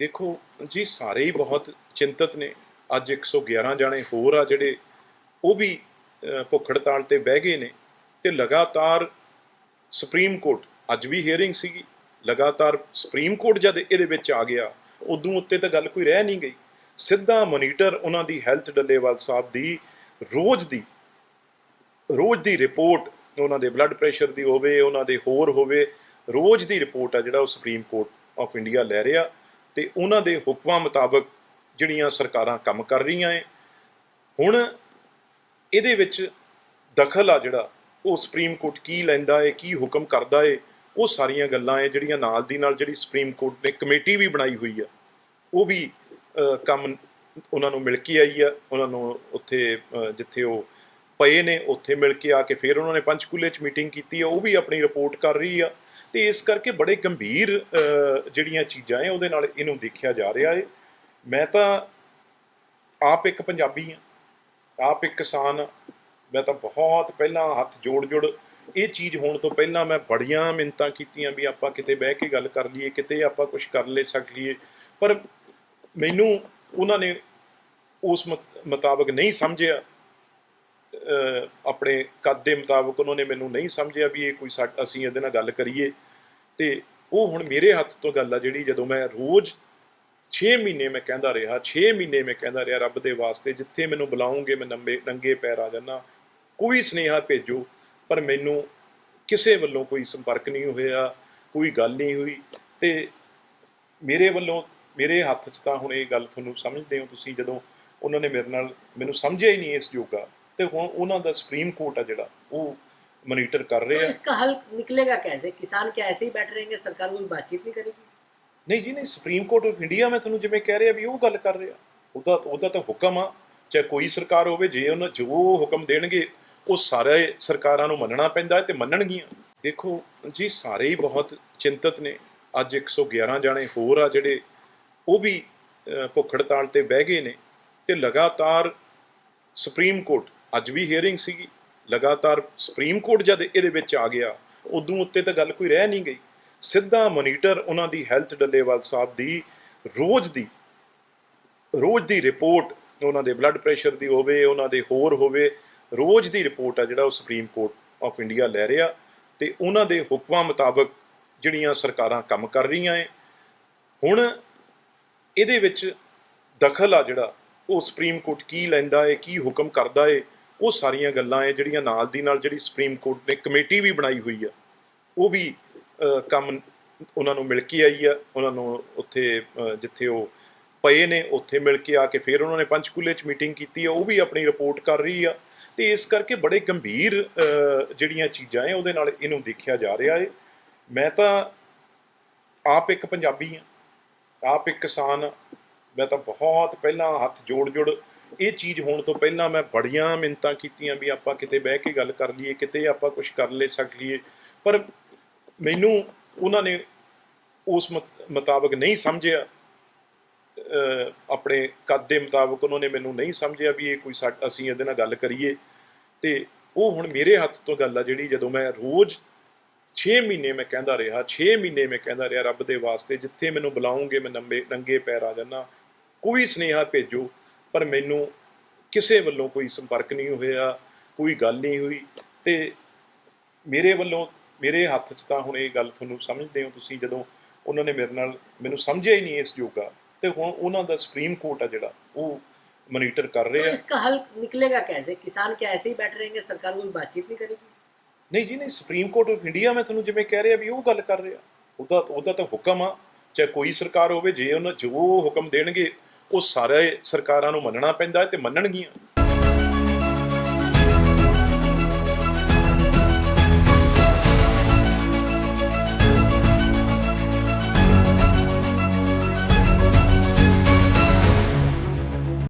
ਦੇਖੋ ਜੀ, ਸਾਰੇ ਹੀ ਬਹੁਤ ਚਿੰਤਤ ਨੇ। ਅੱਜ 111 ਜਾਣੇ ਹੋਰ ਆ ਜਿਹੜੇ, ਉਹ ਵੀ ਭੁੱਖ ਹੜਤਾਲ ਤੇ ਬਹਿ ਗਏ ਨੇ ਤੇ ਲਗਾਤਾਰ ਸੁਪਰੀਮ ਕੋਰਟ, ਅੱਜ ਵੀ ਹੀਅਰਿੰਗ ਸੀਗੀ, ਲਗਾਤਾਰ ਸੁਪਰੀਮ ਕੋਰਟ ਜਦ ਇਹਦੇ ਵਿੱਚ ਆ ਗਿਆ, ਉਦੋਂ ਉੱਤੇ ਤਾਂ ਗੱਲ ਕੋਈ ਰਹਿ ਨਹੀਂ ਗਈ। ਸਿੱਧਾ ਮੋਨੀਟਰ ਉਹਨਾਂ ਦੀ ਹੈਲਥ ਡੱਲੇਵਾਲ ਸਾਹਿਬ ਦੀ, ਰੋਜ਼ ਦੀ ਰੋਜ਼ ਦੀ ਰਿਪੋਰਟ, ਉਹਨਾਂ ਦੇ ਬਲੱਡ ਪ੍ਰੈਸ਼ਰ ਦੀ ਹੋਵੇ, ਉਹਨਾਂ ਦੇ ਹੋਰ ਹੋਵੇ, ਰੋਜ਼ ਦੀ ਰਿਪੋਰਟ ਆ ਜਿਹੜਾ ਉਹ ਸੁਪਰੀਮ ਕੋਰਟ ਆਫ ਇੰਡੀਆ ਲੈ ਰਿਹਾ। ਤੇ ਉਹਨਾਂ ਦੇ ਹੁਕਮਾਂ ਮੁਤਾਬਕ ਜਿਹੜੀਆਂ ਸਰਕਾਰਾਂ ਕੰਮ ਕਰ ਰਹੀਆਂ ਏ, ਹੁਣ ਇਹਦੇ ਵਿੱਚ ਦਖਲ ਆ ਜਿਹੜਾ, ਉਹ ਸੁਪਰੀਮ ਕੋਰਟ ਕੀ ਲੈਂਦਾ ਏ, ਕੀ ਹੁਕਮ ਕਰਦਾ ਏ, ਉਹ ਸਾਰੀਆਂ ਗੱਲਾਂ ਏ ਜਿਹੜੀਆਂ ਨਾਲ ਦੀ ਨਾਲ ਜਿਹੜੀ ਸੁਪਰੀਮ ਕੋਰਟ ਨੇ ਕਮੇਟੀ ਵੀ ਬਣਾਈ ਹੋਈ ਆ, ਉਹ ਵੀ ਕੰਮ ਉਹਨਾਂ ਨੂੰ ਮਿਲ ਕੇ ਆਈ ਆ, ਉਹਨਾਂ ਨੂੰ ਉੱਥੇ ਜਿੱਥੇ ਉਹ ਪਏ ਨੇ, ਉੱਥੇ ਮਿਲ ਕੇ ਆ ਕੇ ਫਿਰ ਉਹਨਾਂ ਨੇ ਪੰਚਕੂਲੇ 'ਚ ਮੀਟਿੰਗ ਕੀਤੀ ਆ, ਉਹ ਵੀ ਆਪਣੀ ਰਿਪੋਰਟ ਕਰ ਰਹੀ ਆ। ਤੇ ਇਸ ਕਰਕੇ ਬੜੇ ਗੰਭੀਰ ਜਿਹੜੀਆਂ ਚੀਜ਼ਾਂ ਏ ਉਹਦੇ ਨਾਲ ਇਹਨੂੰ ਦੇਖਿਆ ਜਾ ਰਿਹਾ ਏ। ਮੈਂ ਤਾਂ ਆਪ ਇੱਕ ਪੰਜਾਬੀ ਹਾਂ ਆਪ ਇੱਕ ਕਿਸਾਨ ਆ। ਮੈਂ ਤਾਂ ਬਹੁਤ ਪਹਿਲਾਂ ਹੱਥ ਜੋੜ ਜੋੜ ਇਹ ਚੀਜ਼ ਹੋਣ ਤੋਂ ਪਹਿਲਾਂ ਮੈਂ ਬੜੀਆਂ ਮਿੰਤਾਂ ਕੀਤੀਆਂ ਵੀ ਆਪਾਂ ਕਿਤੇ ਬਹਿ ਕੇ ਗੱਲ ਕਰ ਲਈਏ, ਕਿਤੇ ਆਪਾਂ ਕੁਝ ਕਰ ਲੈ ਸਕ ਲਈਏ। ਪਰ ਮੈਨੂੰ ਉਹਨਾਂ ਨੇ ਉਸ ਮੁਤ- ਮੁਤਾਬਕ ਨਹੀਂ ਸਮਝਿਆ। ਆਪਣੇ ਕੱਦ ਦੇ ਮੁਤਾਬਕ ਉਹਨਾਂ ਨੇ ਮੈਨੂੰ ਨਹੀਂ ਸਮਝਿਆ ਵੀ ਇਹ ਕੋਈ ਸਾ- ਅਸੀਂ ਇਹਦੇ ਨਾਲ ਗੱਲ ਕਰੀਏ। ਤੇ ਉਹ ਹੁਣ ਮੇਰੇ ਹੱਥ ਤੋਂ ਗੱਲ ਆ ਜਿਹੜੀ ਜਦੋਂ ਮੈਂ ਰੋਜ਼ 6 ਮਹੀਨੇ ਮੈਂ ਕਹਿੰਦਾ ਰਿਹਾ 6 ਮਹੀਨੇ ਮੈਂ ਕਹਿੰਦਾ ਰਿਹਾ ਰੱਬ ਦੇ ਵਾਸਤੇ, ਜਿੱਥੇ ਮੈਨੂੰ ਬੁਲਾਉਂਗੇ ਮੈਂ ਨੰਬੇ ਨੰਗੇ ਪੈਰ ਆ ਜਾਣਾ ਕੋਈ ਸਨੇਹਾ ਭੇਜੋ, ਪਰ ਮੈਨੂੰ ਕਿਸੇ ਵੱਲੋਂ ਕੋਈ ਸੰਪਰਕ ਨਹੀਂ ਹੋਇਆ, ਕੋਈ ਗੱਲ ਨਹੀਂ ਹੋਈ। ਤੇ ਮੇਰੇ ਵੱਲੋਂ, ਮੇਰੇ ਹੱਥ 'ਚ ਤਾਂ ਹੁਣ ਇਹ ਗੱਲ ਤੁਹਾਨੂੰ ਸਮਝਦੇ ਹੋ ਤੁਸੀਂ, ਜਦੋਂ ਉਹਨਾਂ ਨੇ ਮੇਰੇ ਨਾਲ ਮੈਨੂੰ ਸਮਝਿਆ ਹੀ ਨਹੀਂ ਇਸ ਯੋਗਾ ਤੇ ਹੁਣ ਉਹਨਾਂ ਦਾ ਸੁਪਰੀਮ ਕੋਰਟ ਆ ਜਿਹੜਾ ਉਹ ਮੋਨੀਟਰ ਕਰ तो ਰਹੇ ਆ इसका हल निकलेगा कैसे किसान क्या ऐसे ही बैठे रहेंगे सरकार कोई बातचीत नहीं करेगी ਨਹੀਂ ਜੀ ਨਹੀਂ ਸੁਪਰੀਮ ਕੋਰਟ ਆਫ ਇੰਡੀਆ ਮੈਂ ਤੁਹਾਨੂੰ ਜਿਵੇਂ ਕਹਿ ਰਿਹਾ ਵੀ ਉਹ ਗੱਲ ਕਰ ਰਿਹਾ ਉਹਦਾ ਉਹਦਾ ਤਾਂ ਹੁਕਮ ਆ ਚਾਹੇ ਕੋਈ ਸਰਕਾਰ ਹੋਵੇ ਜੇ ਉਹਨਾਂ ਜੋ ਹੁਕਮ ਦੇਣਗੇ ਉਹ ਸਾਰੇ ਸਰਕਾਰਾਂ ਨੂੰ ਮੰਨਣਾ ਪੈਂਦਾ ਹੈ ਤੇ ਮੰਨਣਗੀਆਂ ਦੇਖੋ ਜੀ ਸਾਰੇ ਹੀ ਬਹੁਤ ਚਿੰਤਤ ਨੇ ਅੱਜ 111 ਜਾਣੇ ਹੋਰ ਆ ਜਿਹੜੇ ਉਹ ਵੀ ਅਹ, ਭੁੱਖ ਹੜਤਾਲ ਤੇ ਬਹਿ ਗਏ ਨੇ ਤੇ ਲਗਾਤਾਰ ਸੁਪਰੀਮ ਕੋਰਟ ਅੱਜ ਵੀ ਹੀਅਰਿੰਗ ਸੀਗੀ, ਲਗਾਤਾਰ ਸੁਪਰੀਮ ਕੋਰਟ ਜਦ ਇਹਦੇ ਵਿੱਚ ਆ ਗਿਆ, ਉਦੋਂ ਉੱਤੇ ਤਾਂ ਗੱਲ ਕੋਈ ਰਹਿ ਨਹੀਂ ਗਈ। ਸਿੱਧਾ ਮੋਨੀਟਰ ਉਹਨਾਂ ਦੀ ਹੈਲਥ ਡੱਲੇਵਾਲ ਸਾਹਿਬ ਦੀ, ਰੋਜ਼ ਦੀ ਰੋਜ਼ ਦੀ ਰਿਪੋਰਟ, ਉਹਨਾਂ ਦੇ ਬਲੱਡ ਪ੍ਰੈਸ਼ਰ ਦੀ ਹੋਵੇ, ਉਹਨਾਂ ਦੇ ਹੋਰ ਹੋਵੇ, ਰੋਜ਼ ਦੀ ਰਿਪੋਰਟ ਆ ਜਿਹੜਾ ਉਹ ਸੁਪਰੀਮ ਕੋਰਟ ਆਫ ਇੰਡੀਆ ਲੈ ਰਿਹਾ ਤੇ ਉਹਨਾਂ ਦੇ ਹੁਕਮਾਂ ਮੁਤਾਬਕ ਜਿਹੜੀਆਂ ਸਰਕਾਰਾਂ ਕੰਮ ਕਰ ਰਹੀਆਂ ਏ ਹੁਣ ਇਹਦੇ ਵਿੱਚ ਦਖਲ ਆ ਜਿਹੜਾ, ਉਹ ਸੁਪਰੀਮ ਕੋਰਟ ਕੀ ਲੈਂਦਾ ਏ ਕੀ ਹੁਕਮ ਕਰਦਾ ਏ ਉਹ ਸਾਰੀਆਂ ਗੱਲਾਂ ਹੈ ਜਿਹੜੀਆਂ ਨਾਲ ਦੀ ਨਾਲ ਜਿਹੜੀ ਸੁਪਰੀਮ ਕੋਰਟ ਨੇ ਕਮੇਟੀ ਵੀ ਬਣਾਈ ਹੋਈ ਆ, ਉਹ ਵੀ ਕੰਮ ਉਹਨਾਂ ਨੂੰ ਮਿਲ ਕੇ ਆਈ ਆ, ਉਹਨਾਂ ਨੂੰ ਉੱਥੇ ਜਿੱਥੇ ਉਹ ਪਏ ਨੇ, ਉੱਥੇ ਮਿਲ ਕੇ ਆ ਕੇ ਫਿਰ ਉਹਨਾਂ ਨੇ ਪੰਚਕੂਲੇ 'ਚ ਮੀਟਿੰਗ ਕੀਤੀ ਆ, ਉਹ ਵੀ ਆਪਣੀ ਰਿਪੋਰਟ ਕਰ ਰਹੀ ਆ ਤੇ ਇਸ ਕਰਕੇ ਬੜੇ ਗੰਭੀਰ ਜਿਹੜੀਆਂ ਚੀਜ਼ਾਂ ਏ ਉਹਦੇ ਨਾਲ ਇਹਨੂੰ ਦੇਖਿਆ ਜਾ ਰਿਹਾ ਏ ਮੈਂ ਤਾਂ ਆਪ ਇੱਕ ਪੰਜਾਬੀ ਆ, ਆਪ ਇੱਕ ਕਿਸਾਨ ਆ। ਮੈਂ ਤਾਂ ਬਹੁਤ ਪਹਿਲਾਂ ਹੱਥ ਜੋੜ ਜੋੜ ਇਹ ਚੀਜ਼ ਹੋਣ ਤੋਂ ਪਹਿਲਾਂ ਮੈਂ ਬੜੀਆਂ ਮਿੰਤਾਂ ਕੀਤੀਆਂ ਵੀ ਆਪਾਂ ਕਿਤੇ ਬਹਿ ਕੇ ਗੱਲ ਕਰ ਲਈਏ, ਕਿਤੇ ਆਪਾਂ ਕੁਝ ਕਰ ਲੈ ਸਕ ਲਈਏ। ਪਰ ਮੈਨੂੰ ਉਹਨਾਂ ਨੇ ਉਸ ਮੁਤ- ਮੁਤਾਬਕ ਨਹੀਂ ਸਮਝਿਆ। ਆਪਣੇ ਕੱਦ ਦੇ ਮੁਤਾਬਕ ਉਹਨਾਂ ਨੇ ਮੈਨੂੰ ਨਹੀਂ ਸਮਝਿਆ ਵੀ ਇਹ ਕੋਈ ਸਾ- ਅਸੀਂ ਇਹਦੇ ਨਾਲ ਗੱਲ ਕਰੀਏ। ਤੇ ਉਹ ਹੁਣ ਮੇਰੇ ਹੱਥ ਤੋਂ ਗੱਲ ਆ ਜਿਹੜੀ ਜਦੋਂ ਮੈਂ ਰੋਜ਼ 6 ਮਹੀਨੇ ਮੈਂ ਕਹਿੰਦਾ ਰਿਹਾ 6 ਮਹੀਨੇ ਮੈਂ ਕਹਿੰਦਾ ਰਿਹਾ ਰੱਬ ਦੇ ਵਾਸਤੇ, ਜਿੱਥੇ ਮੈਨੂੰ ਬੁਲਾਉਂਗੇ, ਮੈਂ ਨੰਬੇ, ਨੰਗੇ ਪੈਰ ਆ ਜਾਣਾ ਕੋਈ ਸਨੇਹਾ ਭੇਜੋ। ਪਰ ਮੈਨੂੰ ਕਿਸੇ ਵੱਲੋਂ ਕੋਈ ਸੰਪਰਕ ਨਹੀਂ ਹੋਇਆ ਕੋਈ ਗੱਲ ਨਹੀਂ ਹੋਈ ਤੇ ਮੇਰੇ ਵੱਲੋਂ ਮੇਰੇ ਹੱਥ 'ਚ ਤਾਂ ਹੁਣ ਇਹ ਗੱਲ ਤੁਹਾਨੂੰ ਸਮਝਦੇ ਹੋ ਤੁਸੀਂ ਜਦੋਂ ਉਹਨਾਂ ਨੇ ਮੇਰੇ ਨਾਲ ਮੈਨੂੰ ਸਮਝਿਆ ਹੀ ਨਹੀਂ ਇਸ ਯੋਗਾ ਤੇ ਹੁਣ ਉਹਨਾਂ ਦਾ ਸੁਪਰੀਮ ਕੋਰਟ ਆ ਜਿਹੜਾ ਉਹ ਮੋਨੀਟਰ ਕਰ तो ਰਹੇ ਆ इसका हल निकलेगा कैसे किसान क्या ऐसे ही बैठे रहेंगे सरकार कोई बातचीत नहीं करेगी ਨਹੀਂ ਜੀ ਨਹੀਂ ਸੁਪਰੀਮ ਕੋਰਟ ਆਫ ਇੰਡੀਆ ਮੈਂ ਤੁਹਾਨੂੰ ਜਿਵੇਂ ਕਹਿ ਰਿਹਾ ਵੀ ਉਹ ਗੱਲ ਕਰ ਰਿਹਾ ਉਹਦਾ ਉਹਦਾ ਤਾਂ ਹੁਕਮ ਆ ਚਾਹੇ ਕੋਈ ਸਰਕਾਰ ਹੋਵੇ ਜੇ ਉਹਨਾਂ ਜੋ ਹੁਕਮ ਦੇਣਗੇ ਉਹ ਸਾਰੇ ਸਰਕਾਰਾਂ ਨੂੰ ਮੰਨਣਾ ਪੈਂਦਾ ਹੈ ਤੇ ਮੰਨਣਗੀਆਂ।